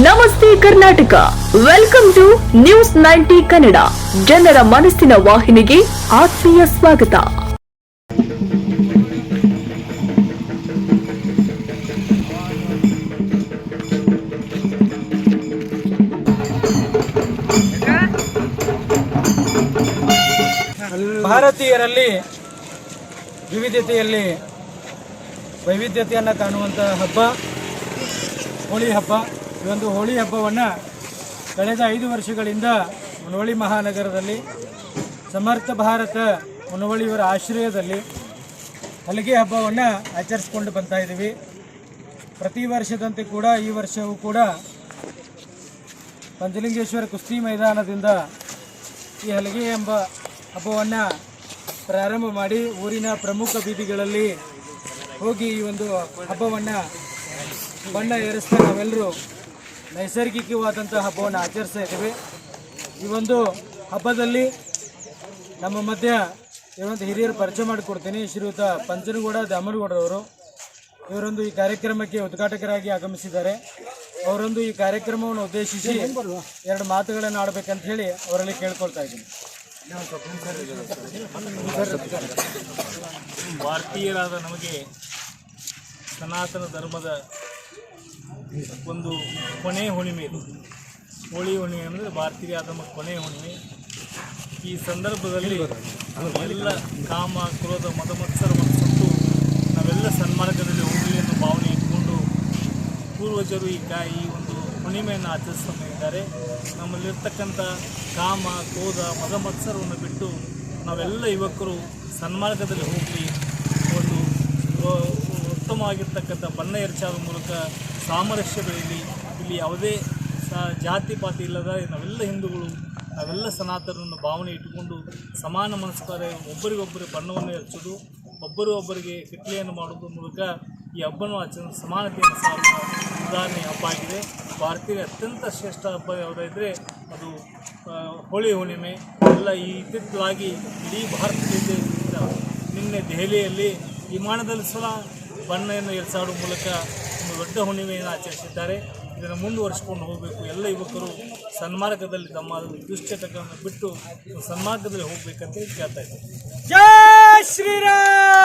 ನಮಸ್ತೆ Karnataka. Welcome to news ninety Kannada ಜನರ ಮನಸ್ಸಿನ ವಾಹಿನಿಗೆ ಆತ್ಮೀಯ ಸ್ವಾಗತ. ಭಾರತೀಯರಲ್ಲಿ ವಿವಿಧತೆಯಲ್ಲಿ ವೈವಿಧ್ಯತೆಯನ್ನು ಕಾಣುವಂತಹ ಹಬ್ಬ, ಹೋಳಿ ಹಬ್ಬ. ಈ ಒಂದು ಹೋಳಿ ಹಬ್ಬವನ್ನು ಕಳೆದ ಐದು ವರ್ಷಗಳಿಂದ ಮುನವಳ್ಳಿ ಮಹಾನಗರದಲ್ಲಿ, ಸಮರ್ಥ ಭಾರತ ಮುನವಳ್ಳಿಯವರ ಆಶ್ರಯದಲ್ಲಿ ಹಲಗೆ ಹಬ್ಬವನ್ನು ಆಚರಿಸ್ಕೊಂಡು ಬರ್ತಾ ಇದ್ದೀವಿ ಪ್ರತಿ ವರ್ಷದಂತೆ ಕೂಡ ಈ ವರ್ಷವೂ ಕೂಡ ಪಂಚಲಿಂಗೇಶ್ವರ ಕುಸ್ತಿ ಮೈದಾನದಿಂದ ಈ ಹಲಗೆ ಎಂಬ ಹಬ್ಬವನ್ನು ಪ್ರಾರಂಭ ಮಾಡಿ ಊರಿನ ಪ್ರಮುಖ ಬೀದಿಗಳಲ್ಲಿ ಹೋಗಿ ಈ ಒಂದು ಹಬ್ಬವನ್ನು ಬಣ್ಣ ಏರಿಸ್ತಾ ನಾವೆಲ್ಲರೂ ನೈಸರ್ಗಿಕವಾದಂಥ ಹಬ್ಬವನ್ನು ಆಚರಿಸ್ತಾ ಇದ್ದೀವಿ. ಈ ಒಂದು ಹಬ್ಬದಲ್ಲಿ ನಮ್ಮ ಮಧ್ಯ ಇರುವಂಥ ಹಿರಿಯರು ಪರಿಚಯ ಮಾಡಿಕೊಡ್ತೀನಿ. ಶ್ರೀಯುತ ಪಂಚನಗೌಡ, ದಾಮನಗೌಡರವರು. ಇವರೊಂದು ಈ ಕಾರ್ಯಕ್ರಮಕ್ಕೆ ಉದ್ಘಾಟಕರಾಗಿ ಆಗಮಿಸಿದ್ದಾರೆ. ಅವರೊಂದು ಈ ಕಾರ್ಯಕ್ರಮವನ್ನು ಉದ್ದೇಶಿಸಿ ಎರಡು ಮಾತುಗಳನ್ನು ಆಡಬೇಕಂತ ಹೇಳಿ ಅವರಲ್ಲಿ ಕೇಳ್ಕೊಳ್ತಾ ಇದ್ದೀನಿ. ಭಾರತೀಯರಾದ ನಮಗೆ ಸನಾತನ ಧರ್ಮದ ಒಂದು ಕೊನೆಯ ಹುಣ್ಣಿಮೆ ಇದು. ಹೋಳಿ ಹುಣ್ಣಿಮೆ ಅಂದರೆ ಭಾರತೀಯ ನಮ್ಮ ಕೊನೆಯ ಹುಣ್ಣಿಮೆ. ಈ ಸಂದರ್ಭದಲ್ಲಿ ಎಲ್ಲ ಕಾಮ, ಕ್ರೋಧ ಮದಮತ್ಸರವನ್ನು ಸತ್ತು ನಾವೆಲ್ಲ ಸನ್ಮಾರ್ಗದಲ್ಲಿ ಹೋಗಲಿ ಅನ್ನೋ ಭಾವನೆ ಇಟ್ಕೊಂಡು ಪೂರ್ವಜರು ಈ ಕಾಯಿ ಈ ಒಂದು ಹುಣ್ಣಿಮೆಯನ್ನು ಇದ್ದಾರೆ. ನಮ್ಮಲ್ಲಿರ್ತಕ್ಕಂಥ ಕಾಮ, ಕ್ರೋಧ, ಮದಮತ್ಸರವನ್ನು ಬಿಟ್ಟು ನಾವೆಲ್ಲ ಯುವಕರು ಸನ್ಮಾರ್ಗದಲ್ಲಿ ಹೋಗಲಿ. ಒಂದು ಉತ್ತಮವಾಗಿರ್ತಕ್ಕಂಥ ಬಣ್ಣ ಎರಚಾದ ಮೂಲಕ ಸಾಮರಸ್ಯ ಇಲ್ಲಿ ಯಾವುದೇ ಸ ಜಾತಿ ಪಾತಿ ಇಲ್ಲದ ನಾವೆಲ್ಲ ಹಿಂದೂಗಳು, ನಾವೆಲ್ಲ ಸನಾತನರನ್ನು ಭಾವನೆ ಇಟ್ಟುಕೊಂಡು ಸಮಾನ ಮನಸ್ಕಾರ ಒಬ್ಬರಿಗೊಬ್ಬರು ಬಣ್ಣವನ್ನು ಹಚ್ಚೋದು, ಒಬ್ಬರು ಒಬ್ಬರಿಗೆ ಕಿಟ್ಲೆಯನ್ನು ಮಾಡೋದ್ರ ಮೂಲಕ ಈ ಹಬ್ಬನ ಆಚರಣೆ ಸಮಾನತೆಯನ್ನು ಸಾರುವ ಉದಾಹರಣೆ ಹಬ್ಬ ಆಗಿದೆ. ಭಾರತೀಯ ಅತ್ಯಂತ ಶ್ರೇಷ್ಠ ಹಬ್ಬ ಯಾವುದಾದ್ರೆ ಅದು ಹೋಳಿ ಹುಣ್ಣಿಮೆ. ಎಲ್ಲ ಈ ಇತ್ತಿತ್ತಲಾಗಿ ಇಡೀ ಭಾರತದಿಂದ ನಿನ್ನೆ ದೆಹಲಿಯಲ್ಲಿ ವಿಮಾನದಲ್ಲಿ ಸಹ ಬಣ್ಣವನ್ನು ಎರಸಾಡುವ ಮೂಲಕ ದೊಡ್ಡ ಹುಣ್ಣಿಮೆಯನ್ನು ಆಚರಿಸಿದ್ದಾರೆ. ಇದನ್ನು ಮುಂದುವರಿಸಿಕೊಂಡು ಹೋಗಬೇಕು. ಎಲ್ಲ ಯುವಕರು ಸನ್ಮಾರ್ಗದಲ್ಲಿ ತಮ್ಮ ದುಶ್ಚಟಗಳನ್ನು ಬಿಟ್ಟು ಸನ್ಮಾರ್ಗದಲ್ಲಿ ಹೋಗಬೇಕಂತ ಕೇಳ್ತಾ ಇದ್ದಾರೆ. ಜಯ ಶ್ರೀರಾಮ್!